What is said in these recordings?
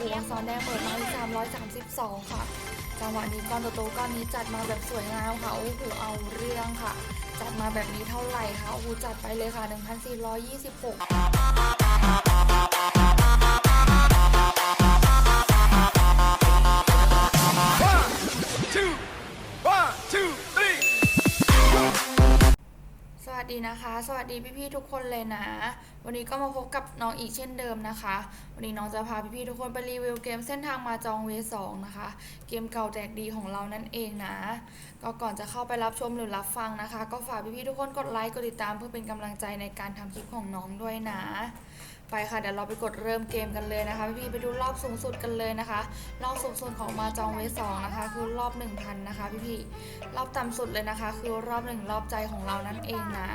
หัวซอนแดงเปิดมาที่332 ค่ะ จังหวะนี้ก้อนโตๆก้อนนี้จัดมาแบบสวยงามค่ะโอ้โหเอาเรื่องค่ะ จัดมาแบบนี้เท่าไหร่คะโอ้โหจัดไปเลยค่ะ 1,426 ดีนะคะ สวัสดีพี่ๆทุกคนเลยนะ วันนี้ก็มาพบกับน้องอีกเช่นเดิมนะคะ วันนี้น้องจะพาพี่ๆทุกคนไปรีวิวเกมเส้นทางมาจองเวสองนะคะ เกมเก่าแจกดีของเรานั่นเองนะ ก็ก่อนจะเข้าไปรับชมหรือรับฟังนะคะ ก็ฝากพี่ๆทุกคนกดไลค์กดติดตามเพื่อเป็นกำลังใจในการทำคลิปของน้องด้วยนะ ไปค่ะเดี๋ยวเราไปกดเริ่มเกมกันเลยนะคะพี่ๆไปดูรอบสูงสุดกันเลยนะคะ รอบสูงสุดของมาจองเวสองนะคะ คือรอบ 1,000 นะคะพี่ๆรอบต่ำสุดเลยนะคะ คือรอบหนึ่งรอบใจของเรานั่นเองนะ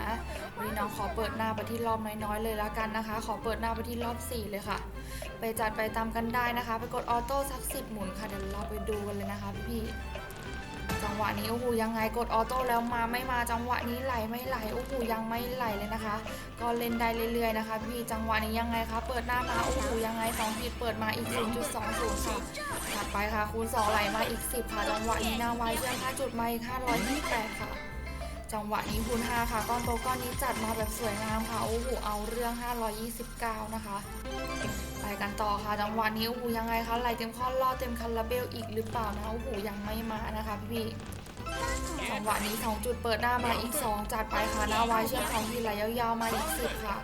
วันนี้น้องขอเปิดหน้าไปที่รอบน้อยๆเลยแล้วกันนะคะ ขอเปิดหน้าไปที่รอบ 4 เลยค่ะ ไปจัดไปตามกันได้นะคะ ไปกดออโต้สักสิบหมุนค่ะเดี๋ยวเราไปดูกันเลยนะคะพี่ๆ จังหวะนี้โอ้โหยังไงกดออโต้แล้วมาไม่มาจังหวะนี้ไหลไม่ไหลโอ้โหยังไม่ไหลเลยนะคะ ก็เล่นได้เรื่อยๆนะคะ พี่จังหวะนี้ยังไงคะเปิดหน้ามาโอ้โหยังไงสองผิดเปิดมาอีก0.20ค่ะถัดไปค่ะคูณ2ไหลมาอีก 10 ค่ะจังหวะนี้หน้าไวเชื่อม5จุดมาอีก528ค่ะ จังหวะนี้คูณ5ค่ะก้อนโตก้อนนี้จัดมาแบบสวยงามค่ะโอ้โหเอาเรื่อง 529 นะคะ ไปกันต่อค่ะจังหวะนี้โอ้โหยังไงคะไหลเต็มข้อล่อเต็มคันระเบลอีกหรือเปล่านะโอ้โหยังไม่มานะคะพี่ๆจังหวะนี้สองจุดเปิดหน้ามาอีก 2 จัดไปค่ะหน้าวายเชื่อมสองขีดไหลยาวๆมาอีก 10 ค่ะ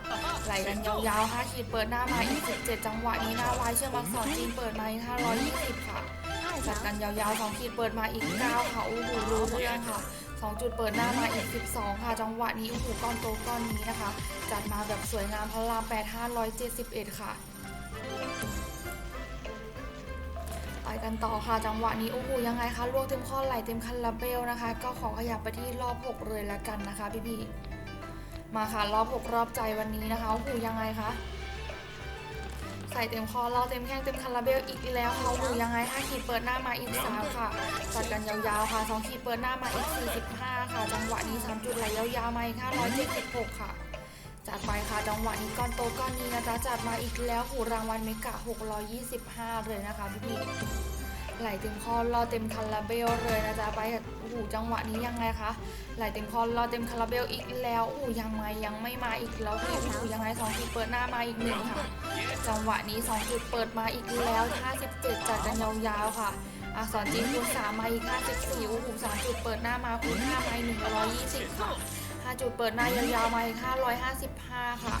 ไหลกันยาวๆ5ขีดเปิดหน้ามาอีก 17 จังหวะนี้หน้าวายเชื่อมอักษรจีนเปิดมาอีก520 ค่ะจัดกันยาวๆ2ขีดเปิดมาอีก 9 ค่ะโอ้โหรู้เรื่องค่ะ สองจุดเปิดหน้ามาอีก 12 ค่ะ จังหวะนี้โอ้โหก้อนโตก้อนนี้นะคะ จัดมาแบบสวยงามพระราม8 571 ค่ะไปกันต่อค่ะจังหวะนี้โอ้โหยังไงคะลวกเต็มข้อไหลเต็มคันลาเบลนะคะ ก็ขอขยับไปที่รอบ 6 เลยละกันนะคะพี่ๆมาค่ะรอบ 6 รอบใจวันนี้นะคะโอ้โหยังไงคะ ใส่เต็มคอเราเต็มแข้งเต็มคาราเบลอีกแล้วเขาหรือยังไง5ขีดเปิดหน้ามาอีก3ค่ะจัดกันยาวๆค่ะ2ขีดเปิดหน้ามาอีก 45 ค่ะ จังหวะนี้3จุดไหลยาวๆมาอีก576 ค่ะจัดไปค่ะจังหวะนี้ก้อนโตก้อนนี้นะจ๊ะจัดมาอีกแล้วหูรางวัลเมกะ 625 เลยนะคะพี่ ไหลเต็มคอรอเต็มคาราเบลเลยนะจ๊ะไปโอ้โหจังหวะนี้ยังไงคะไหลเต็มคอรอเต็มคาราเบลอีกแล้วโอ้ยังไงยังไม่มาอีกแล้วพี่โอ้โหยังไงสองขีดเปิดหน้ามาอีกหนึ่งค่ะ จังหวะนี้2จุดเปิดมาอีกแล้ว57จัดกันยาวๆค่ะอักษรจีนคูณ3มาอีก54อู้หู3จุดเปิดหน้ามาคูณ5มาอีก120ค่ะ5จุดเปิดหน้ายาวๆมาอีก555ค่ะ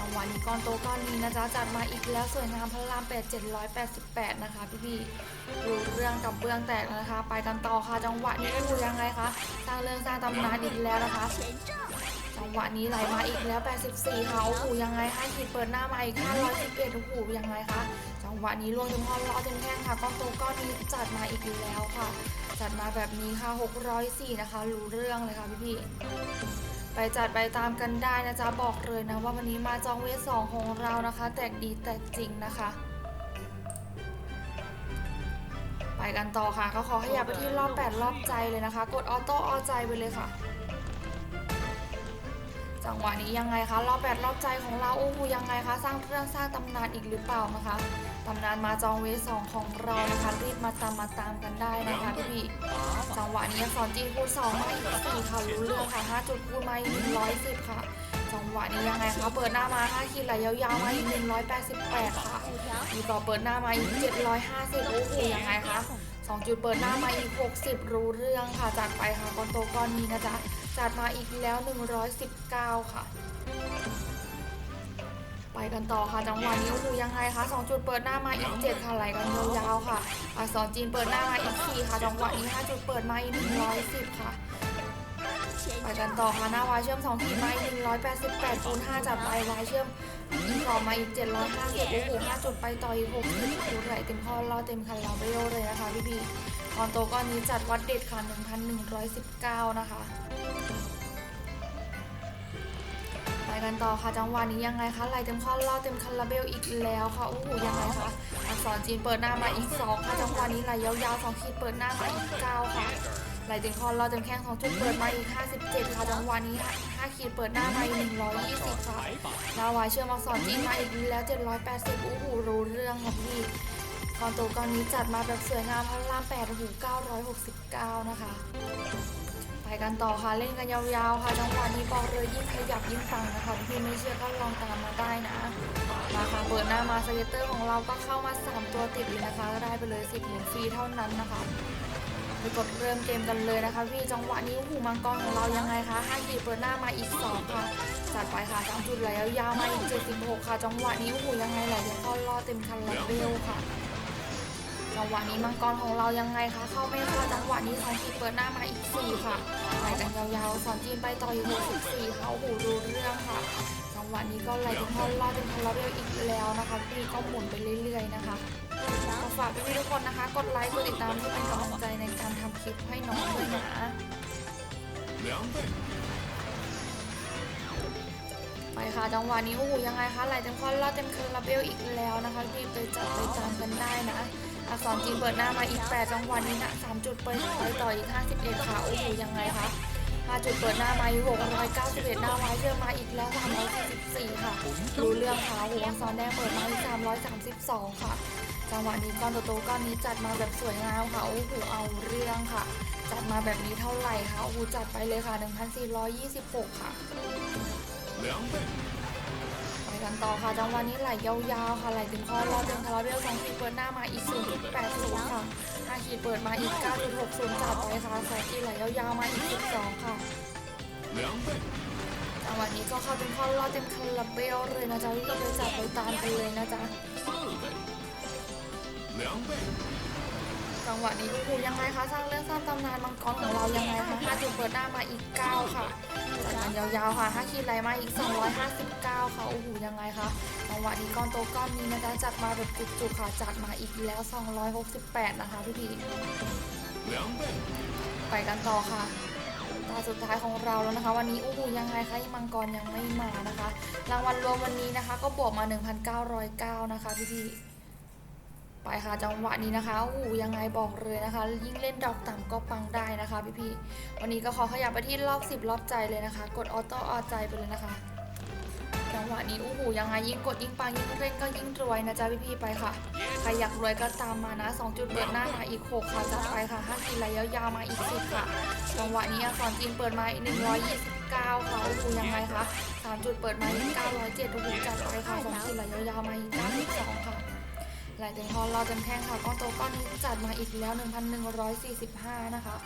จังหวะนี้ก้อนโตก้อนนี้นะจ๊ะจัดมาอีกแล้วสวยงามพระราม8 788นะคะพี่ๆดูเรื่องกับเบื้องแตกนะคะ ไปกันต่อค่ะจังหวะนี้อู้หูยังไงคะสร้างเรื่องสร้างตำนานอีกแล้วนะคะจังหวะนี้ไหลมาอีกแล้ว 84 ค่ะโอ้โหยังไงให้ขีดเปิดหน้ามาอีก511โอ้โหยังไงคะจังหวะนี้ลวงจนพอล้อเต็มแข้งค่ะก้อนโตก้อนนี้จัดมาอีกแล้วค่ะ จัดมาแบบนี้ค่ะ604นะคะรู้เรื่องเลยค่ะพี่ๆ ไปจัดไปตามกันได้นะจ๊ะบอกเลยนะว่าวันนี้มาจองเวทสองของเรานะคะ แตกดีแตกจริงนะคะ ไปกันต่อค่ะก็ขอขยับไปที่รอบ 8 รอบใจเลยนะคะ กดออโต้ออใจไปเลยค่ะ จังหวะนี้ยังไงคะรอบแปดรอบใจของเราโอ้โหยังไงคะสร้างเรื่องสร้างตำนานอีกหรือเปล่านะคะำนานมาจองเวสองของเรานะคะรีบมาตามมาตามกันได้นะคะพี่พี่จังหวะนี้สอักษรจีนคูณสองมาอีกสี่ค่ะรู้เรื่องค่ะห้าจุดคูณมาอีกหนึ่งร้อยสิบค่ะจังหวะนี้ยังไงคะเปิดหน้ามาห้าขีดไหลยาวๆมาอีกหนึ่งร้อยแปดสิบแปดค่ะมีต่อเปิดหน้ามาอีกเจ็ดร้อยห้าสิบโอ้โหยังไงคะสองจุดเปิดหน้ามาอีก 60 รู้เรื่องค่ะจัดไปค่ะก้อนโตก้อนนี้นะจ๊ะจัดมาอีกแล้ว 119 ค่ะ ไปกันต่อค่ะ จังหวะนี้โอ้โหยังไงคะ2จุดเปิดหน้ามาอีก7ค่ะไหลกันยาวๆค่ะอักษรจีนเปิดหน้ามาอีก4ค่ะ จังหวะนี้5จุดเปิดมาอีก110ค่ะไปกันต่อค่ะหน้าวายเชื่อม2ขีดมาอีก188คูณ5จัดไปวายเชื่อมอีกต่อมาอีก750โอ้โห5จุดไปต่ออีก60คูณไหลเต็มข้อล่อเต็มคันเราเบลเลยนะคะพี่พี่คอนโตก้อนนี้จัดวัดเด็ดค่ะ1,119นะคะ กันต่อค่ะจังหวะนี้ยังไงคะไหลเต็มข้อล่อเต็มคันลาเบลอีกแล้วค่ะโอ้โหยังไงคะอักษรจีนเปิดหน้ามาอีก2ค่ะจังหวะนี้ไหลยาวๆ2ขีดเปิดหน้ามาอีก9ค่ะไหลเต็มคอเราเต็มแข้งสองจุดเปิดมาอีก57ค่ะจังหวะนี้5ขีดเปิดหน้ามาอีก120ค่ะดาวายเชื่อมอักษรจีนมาอีกแล้ว780อู้หูรู้เรื่องค่ะพี่ คอนโตก้อนนี้จัดมาแบบสวยงามพระราม8หู969นะคะ ไปกันต่อค่ะเล่นกันยาวๆค่ะจังหวะนี้บอกเลยยิ่งขยับยิ่งปังนะคะพี่ไม่เชื่อก็ลองตามมาได้นะมาค่ะเปิดหน้ามาสเก็ตเตอร์ของเราก็เข้ามา3ตัวติดเลยนะคะก็ได้ไปเลย10เหรียญฟรีเท่านั้นนะคะไปกดเริ่มเกมกันเลยนะคะพี่จังหวะนี้หูมังกรของเรายังไงคะ5ขีดเปิดหน้ามาอีก2ค่ะจัดไปค่ะสามจุดไหลยาวๆมาอีก76ค่ะ จังหวะนี้หูยังไงหลจะเข้ารอเต็มคันแล้วเร็วค่ะ จังหวะนี้มังกรของเรายังไงคะเข้าไม่เข้าจังหวะนี้สองขีดเปิดหน้ามาอีก4ค่ะไหลกันยาวๆสอนจีนไปต่ออยู่64ค่ะโอ้โหรู้เรื่องค่ะ จังหวะนี้ก็ไหลจะเข้ารอดเต็มคันล้วเร็วอีกแล้วนะคะพี่ก็หมุนไปเรื่อย ๆ นะคะฝากพี่ๆทุกคนนะคะ กดไลค์กดติดตามเพื่อเป็นกำลังใจในการทำคลิปให้น้องด้วยนะ，ไปค่ะจังหวะนี้โอ้โหยังไงคะไหลเต็มคอนลอดเต็มคาราเบลอีกแล้วนะคะรีบไปจัดไปตามกันได้นะ อักษรจีนเปิดหน้ามาอีก 8 จังหวะนี้นะ3จุดไปไปต่ออีก 51 ค่ะ โอ้โห ยังไงคะ5จุดเปิดหน้ามาอีก691 หน้าไว้เชื่อมาอีกแล้ว 344 ค่ะ รู้เรื่องค่ะโอ้โหอักษรแดงเปิดมาอีก 332 ค่ะ จังหวะนี้ก้อนโตๆก้อนนี้จัดมาแบบสวยงามค่ะ โอ้โห เอาเรื่องค่ะ จัดมาแบบนี้เท่าไหร่คะ โอ้โห จัดไปเลยค่ะ 1,426 ค่ะ， กันต่อค่ะ จังวะนี้ไหลยาวๆค่ะไหลถึงข้อรอบเดินทะเลาะเรียวสองขีเปิดหน้ามาอีกศูนย์แปดศูนย์ค่ะห้าขีดเปิดมาอีกเก้าจุดหกศูนย์จับไปค่ะสองขีไหลยาวๆมาอีกสิบสองค่ะจังวะนี้ก็เข้าเป็นข้อรอบเต็มคาราเบลเลยนะจ๊ะรีบไปจับไปตามไปเลยนะจ๊ะ จังหวะนี้โอ้โหยังไงคะสร้างเรื่องสร้างตำนานมังกรของเรายังไงคะห้าจุดเปิดหน้ามาอีก9ค่ะจัดกันยาวๆค่ะห้าขีดไหลมาอีก259ค่ะโอ้โหยังไงคะจังหวะนี้ก้อนโตก้อนนี้นะจ๊ะจัดมาแบบจุกๆค่ะจัดมาอีกแล้ว268นะคะพี่พี两倍，ไปกันต่อค่ะตาสุดท้ายของเราแล้วนะคะ วันนี้โอ้โหยังไงคะมังกรยังไม่มานะคะ รางวัลรวมวันนี้นะคะ ก็บวกมา 1,909 นะคะพี่พี่ๆ ไปค่ะจังหวะนี้นะคะโอ้ยังไงบอกเลยนะคะ ยิ่งเล่นดอกต่ำก็ปังได้นะคะพี่พี่ๆวันนี้ก็ขอขยับไปที่รอบ 10 รอบใจเลยนะคะ กดออโต้ออใจไปเลยนะคะจังหวะนี้โอ้โหยังไงยิ่งกดยิ่งปังยิ่งเล่นก็ยิ่งรวยนะจ๊ะพี่พี่ๆไปค่ะใครอยากรวยก็ตามมานะ 2 จุดเปิดหน้ามาอีก 6 ค่ะจัดไปค่ะ5กินระยะยาวมาอีก10ค่ะจังหวะนี้อักษรจีนเปิดมาอีก129ค่ะโอ้โหยังไงคะ3จุดเปิดมาอีก907โอ้โหจัดไปค่ะ2กินระยะยาวมาอีก92ค่ะ หลเต็มคอรอเต็มแข้งค่ะก้อนโตก้อนนี้จัดมาอีกแล้ว 1,145 นะคะ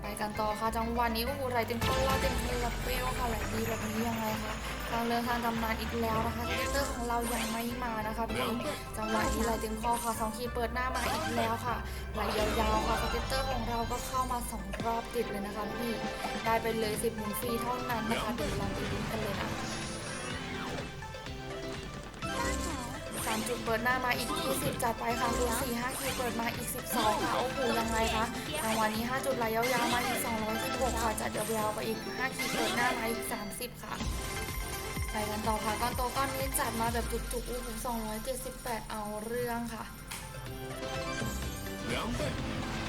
ไปกันต่อค่ะจังหวะนี้โอ้โหไหลเต็มคอรอเต็มคาราเบลค่ะไหลดีแบบนี้ยังไงคะทางเรือทางตำนานอีกแล้วนะคะเทเตอร์ของเรายังไม่มานะคะพี่จังหวะนี้ไหลเต็มคอค่ะสองขีเปิดหน้ามาอีกแล้วค่ะไหลยาวๆค่ะสเก็ตเตอร์ของเราก็เข้ามาสองรอบติดเลยนะคะพี่ได้ไปเลย10หมุนฟรีเท่านั้นนะคะเดี๋ยวลองไปลุ้นกันเลยนะามจุดเปิดหน้ามาอีก 20 จัดไปค่ะคูณ4 5ขีดเปิดมาอีก 12 ค่ะ โอ้โหยังไงคะรางวัลนี้ 5 จุดไหลยาวๆมาอีก 216 ค่ะจัดยาวๆไปอีก5ขีดเปิดหน้ามาอีก 30 ค่ะไปกันต่อค่ะก้อนโตก้อนนี้จัดมาแบบจุกๆโอ้โห278 เอาเรื่องค่ะ，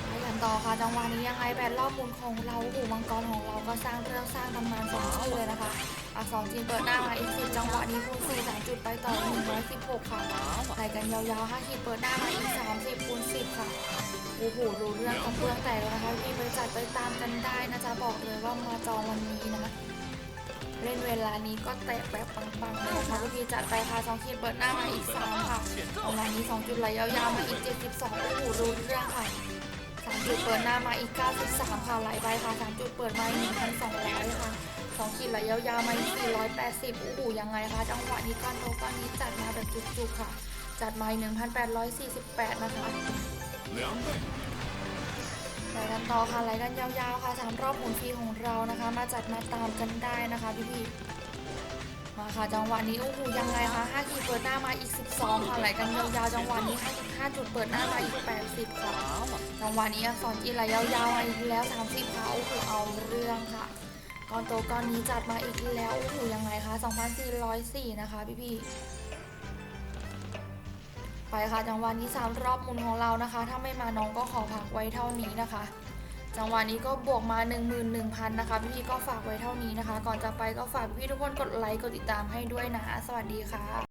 ไปกันต่อค่ะจังหวะนี้ยังไงแบนรอบมุนของเราโอ้โหมังกรของเราก็สร้างเรื่องสร้างตำนานสองชื่อเลยนะคะ อักษรจีนเปิดหน้ามาอีกสิบจังหวะนี้คูณ4 3จุดไปต่อ116ค่ะใส่กันยาวๆ5ขีดเปิดหน้ามาอีก30คูณ10ค่ะโอ้โหรู้เรื่องกับเรื่องแตกแล้วนะคะพี่ไปจัดไปตามกันได้นะจ๊ะบอกเลยว่ามาจองวันนี้นะเล่นเวลานี้ก็แตกแบบปังๆเลยนะคะพี่จัดไปค่ะสองขีดเปิดหน้ามาอีกสามค่ะประมาณนี้สองจุดไหลยาวๆมาอีกเจ็ดสิบสองโอ้โหรู้เรื่องค่ะสามจุดเปิดหน้ามาอีกเก้าสิบสามค่ะไหลไปค่ะสามจุดเปิดมาหนึ่งพันสองร้อยค่ะ สองขีดไหลยาวๆมาอีกสี่ร้อยแปดสิบโอ้โหยังไงคะจังหวะนี้ก้อนโตก้อนนี้จัดมาแบบจุกๆค่ะ จัดมาหนึ่งพันแปดร้อยสี่สิบแปดนะคะ，ไหลกันต่อค่ะไหลกันยาวๆค่ะสามรอบหมุนฟรีของเรานะคะ มาจัดมาตามกันได้นะคะพี่ๆมาค่ะจังหวะนี้โอ้โหยังไงคะ5ขีดเปิดหน้ามาอีก 12ค่ะไหลกันยาวๆจังหวะนี้55จุดเปิดหน้ามาอีก 80ค่ะจังหวะนี้อักษรจีไหลยาวๆมาอีกแล้ว 30ค่ะโอ้โหเอาเรื่องค่ะ ก้อนโตก้อนนี้จัดมาอีกแล้วโอ้โหยังไงคะ2,404 นะคะพี่ๆไปค่ะจังหวะนี้สามรอบมุนของเรานะคะ ถ้าไม่มาน้องก็ขอพักไว้เท่านี้นะคะ จังหวะนี้ก็บวกมา 11,000 นะคะ พี่ๆก็ฝากไว้เท่านี้นะคะ ก่อนจะไปก็ฝากพี่ทุกคนกดไลค์กดติดตามให้ด้วยนะ สวัสดีค่ะ